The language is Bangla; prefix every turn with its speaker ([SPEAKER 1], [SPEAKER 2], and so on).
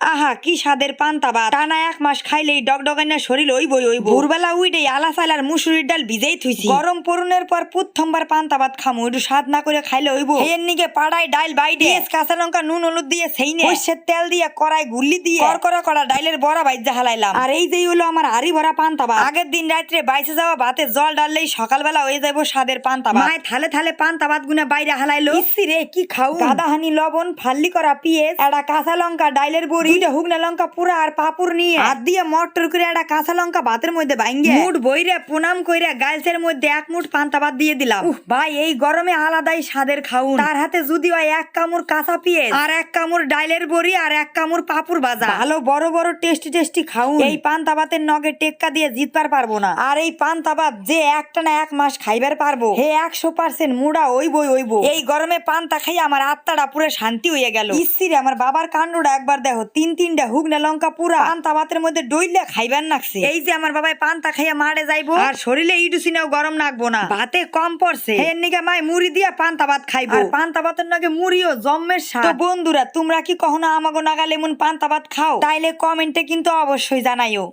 [SPEAKER 1] আহা, কি স্বাদের পান্তা টানা এক মাস খাইলেই ডগডগাইনা শরীর বই ওই ভোরবেলা উইডে আলা চালার মুসুরির ডাল ভিজেই থুইছি। গরম পরনের পর প্রথমবার পান্তা ভাত খামু, একটু স্বাদ না করে খাইলে ওইব। এর নিকে পাড়ায় ডাইল বাইডে কাঁচা লঙ্কা, নুন, হলুদ দিয়ে সেইনে। সর্ষের তেল দিয়ে কড়াই গুল্লি দিয়ে। করকরা করা ডাইলের বড়া বাইজা হালাইলাম। আর এই যেই হলো আমার হাড়ি ভরা পান্তা ভাত। আগের দিন রাত্রে বাইসে যাওয়া ভাতে জল ডাললেই সকালবেলা হয়ে যাব স্বাদের পান্তা ভাত। মায় থালে থালে পান্তা ভাত গুনা বাইরে হালাইলো। রে, কি খাও গাদাহানি, লবণ, ফাল্লি করা পিঁয়াজ একটা কাঁচা লঙ্কা, ডাইলের বড়ি। দুইটা হুগনা লঙ্কা পুরা আর পাপুর নিয়ে হাত দিয়ে মটর করে একটা কাঁচা লঙ্কা ভাতের মধ্যে মুঠ বইরে প্রণাম কইরা মধ্যে এক মুঠ পান্তা ভাত দিয়ে দিলাম। উহ, ভাই এই গরমে আলাদাই স্বাদের খাউন। তার হাতে যদি হয় এক কামড় কাঁচা পিঁয়াজ আর এক কামড় ডাইলের বড়ি আর এক কামড় পাপুর ভাজা। ভালো বড় বড় টেস্টি টেস্টি খাউন। এই পান্তা ভাতের নগে টেক্কা দিয়ে জিতবার পারব না। আর এই পান্তা ভাত যে একটা না এক মাস খাইবার পারব হে একশো পার্সেন্ট মুড়া ওই বই ওই এই গরমে পান্তা খাই আমার আত্মাটা পুরো শান্তি হয়ে গেল। ইসিরে আমার বাবার কাণ্ডটা একবার দেখো তিন তিনটা হুগনা লঙ্কা পুরা পান্তা ভাতের মধ্যে ডইলে খাইবার নাকছে। এই যে আমার বাবাই পান্তা খাইয়া মারে যাইবো। আর শরীরে ইডুসিনাও গরম নাকবো না। ভাতে কম পড়ছে। এর নিকে মাই মুড়ি দিয়া পান্তা ভাত খাইবো। আর পান্তা ভাতের নাকি মুড়িও জম্মের স্বাদ। তো বন্ধুরা তোমরা কি কখনো আমাগো নাগালে এমন পান্তা ভাত খাও? তাইলে কমেন্টে কিন্তু অবশ্যই জানাইও।